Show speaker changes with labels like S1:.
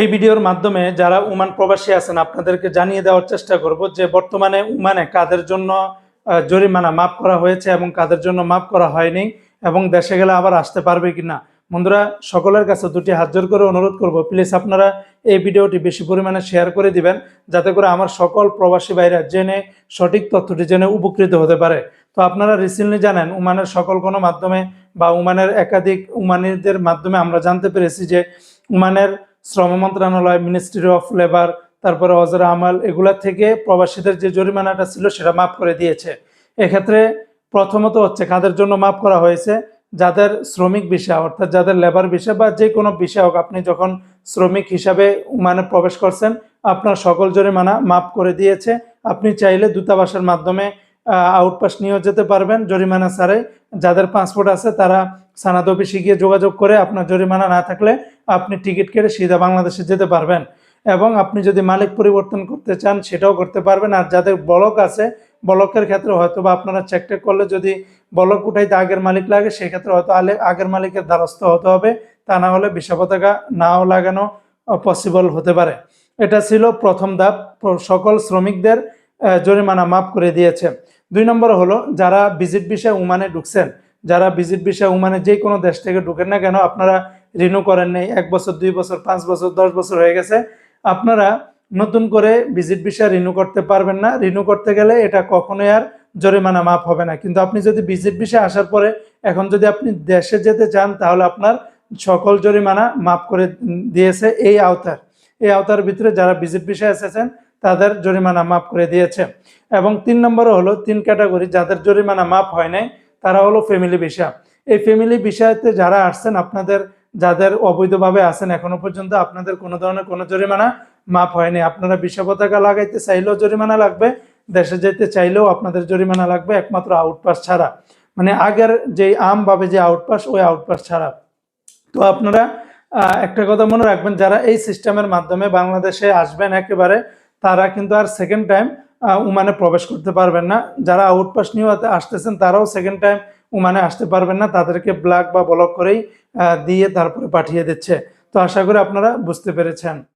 S1: এই ভিডিওর মাধ্যমে যারা উমান প্রবাসী আছেন, আপনাদেরকে জানিয়ে দেওয়ার চেষ্টা করব যে বর্তমানে উমানে কাদের জন্য জরিমানা মাফ করা হয়েছে এবং কাদের জন্য মাফ করা হয়নি এবং দেশে গেলে আবার আসতে পারবে কিনা। বন্ধুরা, সকলের কাছে দুটি হাত জোর করে অনুরোধ করব। প্লিজ আপনারা এই ভিডিওটি বেশি পরিমাণে শেয়ার করে দিবেন, যাতে করে আমার সকল প্রবাসী ভাইরা জেনে, সঠিক তথ্যটি জেনে উপকৃত হতে পারে। তো আপনারা রিসেন্টলি জানেন, উমানের সকল কোনো মাধ্যমে বা উমানের একাধিক উমানিদের মাধ্যমে আমরা জানতে পেরেছি যে উমানের শ্রম মন্ত্রণালয় মিনিস্ট্রি অফ লেবার তারপরে অজরা আমাল, এগুলা থেকে প্রবাসীদের যে জরিমানাটা ছিল সেটা মাফ করে দিয়েছে। এক্ষেত্রে প্রথমত হচ্ছে কাদের জন্য মাফ করা হয়েছে? যাদের শ্রমিক বিষয় অর্থাৎ যাদের লেবার বিষয় বা যে কোনো বিষয় হোক, আপনি যখন শ্রমিক হিসাবে মানে প্রবেশ করছেন, আপনার সকল জরিমানা মাফ করে দিয়েছে। আপনি চাইলে দূতাবাসের মাধ্যমে আউটপাস নিয়েও যেতে পারবেন জরিমানা ছাড়াই। যাদের পাসপোর্ট আছে, তারা সানাদ অফিসে গিয়ে যোগাযোগ করে আপনার জরিমানা না থাকলে আপনি টিকিট কেটে সিধা বাংলাদেশে যেতে পারবেন। এবং আপনি যদি মালিক পরিবর্তন করতে চান, সেটাও করতে পারবেন। আর যাদের ব্লক আছে ব্লকের ক্ষেত্রে হয়তো বা আপনারা চেকটেক করলে যদি ব্লক উঠাইতে আগের মালিক লাগে, সেক্ষেত্রে হয়তো আলে, আগের মালিকের দ্বারস্থ হতে হবে। তা না হলে বিষা পতাকা নাও লাগানো পসিবল হতে পারে। এটা ছিল প্রথম ধাপ। সকল শ্রমিকদের জরিমানা মাফ করে দিয়েছে। দুই নম্বর হলো, যারা ভিজিট বিষয়ে উমানে ঢুকছেন, যারা ভিজিট বিষয়ে উমানে যে কোনো দেশ থেকে ঢুকেন না কেন, আপনারা রিনিউ করেন নেই, এক বছর, দুই বছর, পাঁচ বছর, দশ বছর হয়ে গেছে, আপনারা নতুন করে ভিজিট বিষয় রিনিউ করতে পারবেন না। রিনিউ করতে গেলে এটা কখনোই আর জরিমানা মাফ হবে না। কিন্তু আপনি যদি ভিজিট বিষয় আসার পরে এখন যদি আপনি দেশে যেতে চান, তাহলে আপনার সকল জরিমানা মাফ করে দিয়েছে এই আওতার। এই আওতার ভিতরে যারা ভিজিট বিষয় এসেছেন তাদের জরিমানা মাফ করে দিয়েছে। এবং তিন নম্বরে হলো তিন ক্যাটাগরি যাদের জরিমানা মাফ হয় নাই, তারা হলো ফ্যামিলি ভিসা। এই ফ্যামিলি বিষয়তে যারা আসছেন, আপনাদের যাদের অবৈধভাবে আছেন এখনও পর্যন্ত আপনাদের কোনো ধরনের কোনো জরিমানা মাফ হয়নি। আপনারা বিষা পতাকা লাগাইতে চাইলেও জরিমানা লাগবে, দেশে যেতে চাইলেও আপনাদের জরিমানা লাগবে, একমাত্র আউটপাস ছাড়া। মানে আগের যে আমভাবে যে আউটপাস ওই আউটপাস ছাড়া। তো আপনারা একটা কথা মনে রাখবেন, যারা এই সিস্টেমের মাধ্যমে বাংলাদেশে আসবেন একেবারে তারা কিন্তু আর সেকেন্ড টাইম উমানে প্রবেশ করতে পারবেন না। যারা আউটপাস নিয়ে আসতেছেন, তারাও সেকেন্ড টাইম উমানে আসতে পারবেন না। তাদেরকে ব্ল্যাক বা ব্লক করেই দিয়ে তারপরে পাঠিয়ে দিচ্ছে। তো আশা করি আপনারা বুঝতে পেরেছেন।